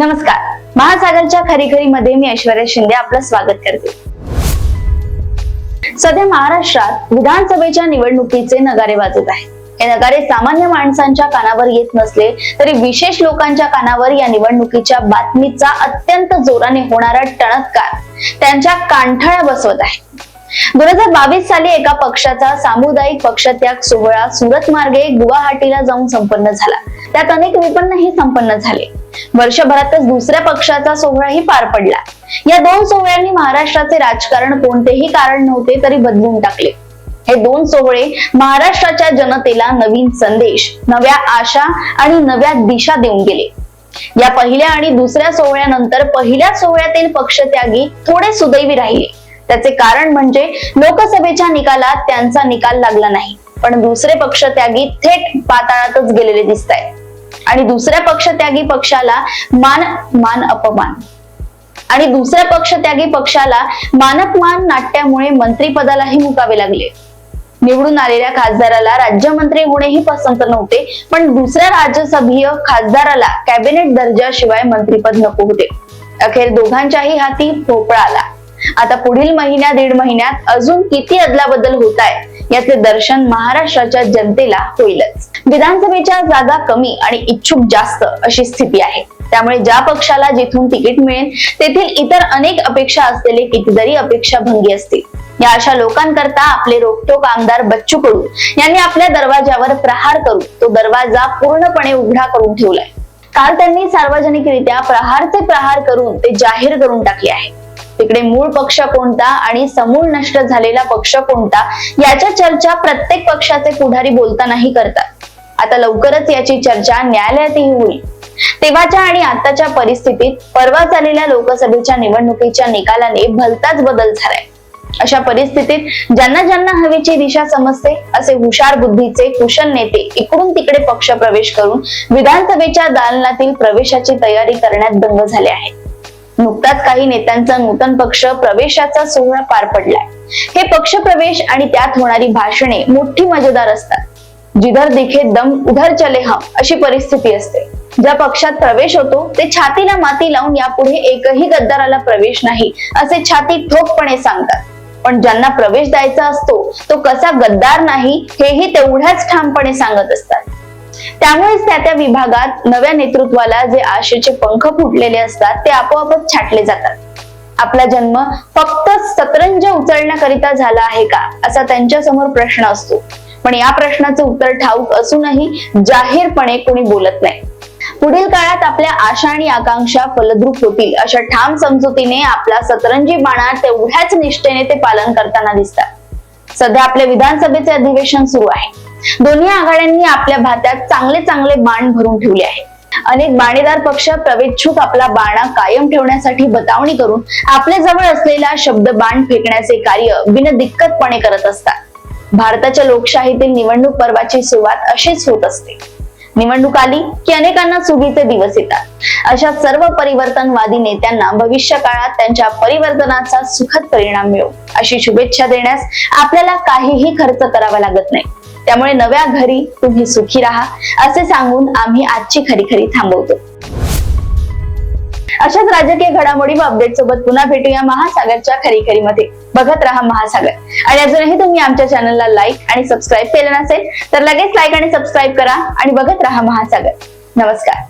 नमस्कार. महासागरच्या खरी खरी मध्ये मी ऐश्वर्या शिंदे आपलं स्वागत करते. सध्या महाराष्ट्रात विधानसभेच्या निवडणुकीचे नगारे वाजत आहे हे नगारे सामान्य माणसांच्या कानावर येत नसले तरी विशेष लोकांच्या कानावर या निवडणुकीच्या बातमीचा अत्यंत जोराने होणारा टणत्कार त्यांच्या कांठळ्या बसवत आहे. दोन हजार बावीस साली एका पक्षाचा सामुदायिक पक्षत्याग सोहळा सुरत मार्गे गुवाहाटीला जाऊन संपन्न झाला. त्यात अनेक विपन्नही संपन्न झाले. वर्षभरातच दुसऱ्या पक्षाचा सोहळाही पार पडला. या दोन सोहळ्यांनी महाराष्ट्राचे राजकारण कोणतेही कारण नव्हते तरी बदलून टाकले. हे दोन सोहळे महाराष्ट्राच्या जनतेला नवीन संदेश नव्या आशा आणि नव्या दिशा देऊन गेले. या पहिल्या आणि दुसऱ्या सोहळ्यानंतर पहिल्या सोहळ्यातील पक्षत्यागी थोडे सुदैवी राहिले. त्याचे कारण म्हणजे लोकसभेच्या निकालात त्यांचा निकाल लागला नाही. पण दुसरे पक्षत्यागी थेट पाताळातच गेलेले दिसत आहेत आणि दुसऱ्या पक्षत्यागी पक्षाला मान मान अपमान. आणि दुसऱ्या पक्षत्यागी पक्षाला मानपमान नाट्यामुळे मंत्रीपदालाही मुकावे लागले. निवडून आलेल्या खासदाराला राज्यमंत्री होणेही पसंत नव्हते पण दुसऱ्या राज्यसभीय खासदाराला कॅबिनेट दर्जाशिवाय मंत्रीपद नको होते. अखेर दोघांच्याही हाती भोपळा आला. आता पुढील महिन्या दीड महिन्यात अजून किती अदलाबदल होत आहे याचे दर्शन महाराष्ट्राच्या जनतेला होईलच. विधानसभेच्या जागा कमी आणि इच्छुक जास्त अशी स्थिती आहे. त्यामुळे ज्या पक्षाला जिथून तिकीट मिळेल तेथील इतर अनेक अपेक्षा असलेले कितीतरी अपेक्षा भंगी असतील. या अशा लोकांकरता आपले रोखटोक आमदार बच्चू कडू यांनी आपल्या दरवाजावर प्रहार करून तो दरवाजा पूर्णपणे उघडा करून ठेवलाय. काल त्यांनी सार्वजनिकरित्या प्रहारचे प्रहार करून ते जाहीर करून टाकले आहे. तिकडे मूळ पक्ष कोणता आणि समूळ नष्ट झालेला पक्ष कोणता याच्या चर्चा प्रत्येक पक्षाचे पुढारी बोलतानाही करतात. आता लवकरच याची चर्चा न्यायालयातही होईल. तेव्हाच्या आणि आताच्या परिस्थितीत परवा झालेल्या लोकसभेच्या निवडणुकीच्या निकालाने भलताच बदल झालाय. अशा परिस्थितीत ज्यांना ज्यांना हवेची दिशा समजते असे हुशार बुद्धीचे कुशल नेते इकडून तिकडे पक्ष प्रवेश करून विधानसभेच्या दालनातील प्रवेशाची तयारी करण्यात दंग झाले आहेत. नुकताच काही नेत्यांचा नूतन पक्ष प्रवेशाचा सोहळा पार पडलाय. हे पक्ष प्रवेश आणि त्यात होणारी भाषणे मोठी मजेदार असतात. जिधर दिखे दम उधर चले हम अशी परिस्थिती असते. ज्या पक्षात प्रवेश होतो ते छातीला माती लावून यापुढे एकही गद्दाराला प्रवेश नाही असे छाती ठोकपणे सांगतात. पण ज्यांना प्रवेश द्यायचा असतो तो कसा गद्दार नाही हेही तेवढ्याच ठामपणे सांगत असतात. त्यामुळेच त्या त्या विभागात नव्या नेतृत्वाला जे आशेचे पंख फुटलेले असतात ते आपोआपच छाटले जातात. आपला जन्म फक्त सतरंज उचलण्याकरिता झाला आहे का? असा त्यांच्यासमोर प्रश्न असतो. पण या प्रश्नाचे उत्तर ठाऊक असूनही जाहीरपणे कोणी बोलत नाही. पुढील काळात आपल्या आशा आणि आकांक्षा फलद्रूप होतील अशा ठाम समजुतीने आपला सतरंजी बाणा तेवढ्याच निष्ठेने ते पालन करताना दिसतात. सध्या आपल्या विधानसभेचे अधिवेशन सुरू आहे. दोन्ही आघाड्यांनी आपल्या भात्यात चांगले चांगले बाण भरून ठेवले आहे अनेक बाणेदार पक्ष प्रवेच्छुक आपला बाणा कायम ठेवण्यासाठी बतावणी करून आपल्या जवळ असलेला शब्द बाण फेकण्याचे कार्य बिनदिक्कतपणे करत असतात. भारताच्या लोकशाहीतील निवडणूक पर्वाची सुरुवात अशीच होत असते. निवडणूक आली की अनेकांना सुगीचे दिवस येतात. अशा सर्व परिवर्तनवादी नेत्यांना भविष्य काळात त्यांच्या परिवर्तनाचा सुखद परिणाम मिळो अशी शुभेच्छा देण्यास आपल्याला काहीही खर्च करावा लागत नाही. त्यामुळे नव्या घरी तुम्ही सुखी राहा असे सांगून आम्ही आजची खरी खरी थांबवतो. अशाच राजकीय घडामोडी व अपडेट सोबत पुन्हा भेटूया महासागरच्या खरी खरी मध्ये बघत राहा महासागर. आणि अजूनही तुम्ही आमच्या चॅनलला लाईक आणि सबस्क्राईब केलं नसेल तर लगेच लाईक आणि सबस्क्राईब करा आणि बघत राहा महासागर. नमस्कार.